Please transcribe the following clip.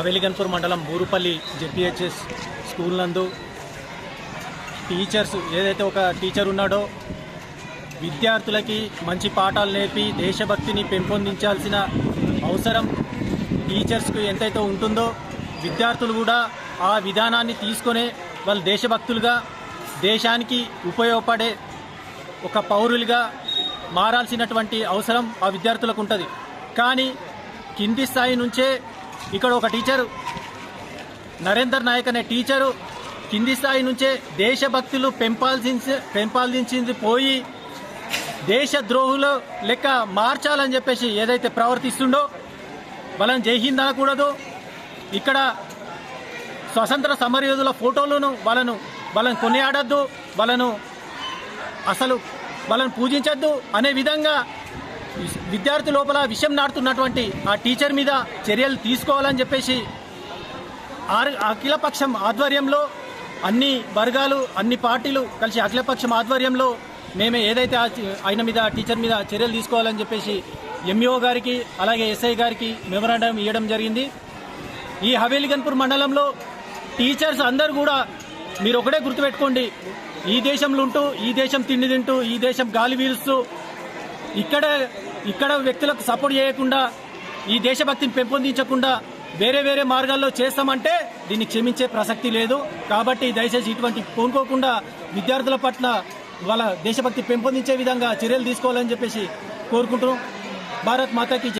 అవెలిగన్పూర్ మండలం Burupalli JPHS school నందు teachers ఏదైతే ఒక టీచర్ ఉన్నాడో విద్యార్థులకి మంచి పాఠాలు నేర్పి దేశభక్తిని పెంపొందించాల్సిన అవసరం టీచర్స్కు ఎంతైతే ఉంటుందో విద్యార్థులు కూడా ఆ విధానాన్ని తీసుకొనే వాళ్ళు దేశభక్తులుగా దేశానికి ఉపయోగపడే ఒక పౌరులుగా మారాల్సినటువంటి అవసరం ఆ విద్యార్థులకు ఉంటుంది. కానీ కింది స్థాయి నుంచే ఇక్కడ ఒక టీచరు. నరేందర్ నాయక్ అనే టీచరు కింది స్థాయి నుంచే దేశభక్తులు పెంపాల్సింది పెంపాల్సింది పోయి దేశద్రోహులు లెక్క మార్చాలని చెప్పేసి ఏదైతే ప్రవర్తిస్తుండో వాళ్ళని జై అనకూడదు. ఇక్కడ స్వతంత్ర సమరయోధుల ఫోటోలను వాళ్ళను వాళ్ళని కొనియాడద్దు వాళ్ళను అసలు వాళ్ళని పూజించద్దు అనే విధంగా విద్యార్థి లోపల విషయం నాడుతున్నటువంటి ఆ టీచర్ మీద చర్యలు తీసుకోవాలని చెప్పేసి అఖిలపక్షం ఆధ్వర్యంలో అన్ని వర్గాలు అన్ని పార్టీలు కలిసి అఖిలపక్షం ఆధ్వర్యంలో మేమే ఏదైతే ఆ ఆయన మీద టీచర్ మీద చర్యలు తీసుకోవాలని చెప్పేసి ఎంఈఓ గారికి అలాగే ఎస్ఐ గారికి మెమరాండం ఇవ్వడం జరిగింది. ఈ హవేలిగన్పూర్ మండలంలో టీచర్స్ అందరూ కూడా మీరు ఒకటే గుర్తుపెట్టుకోండి. ఈ దేశంలో ఉంటూ ఈ దేశం తిండి తింటూ ఈ దేశం గాలి వీలుస్తూ ఇక్కడ ఇక్కడ వ్యక్తులకు సపోర్ట్ చేయకుండా ఈ దేశభక్తిని పెంపొందించకుండా వేరే వేరే మార్గాల్లో చేస్తామంటే దీన్ని క్షమించే ప్రసక్తి లేదు. కాబట్టి దయచేసి ఇటువంటి కోనుకోకుండా విద్యార్థుల పట్ల వాళ్ళ దేశభక్తి పెంపొందించే విధంగా చర్యలు తీసుకోవాలని చెప్పేసి కోరుకుంటున్నాం. భారత్ మాతాకి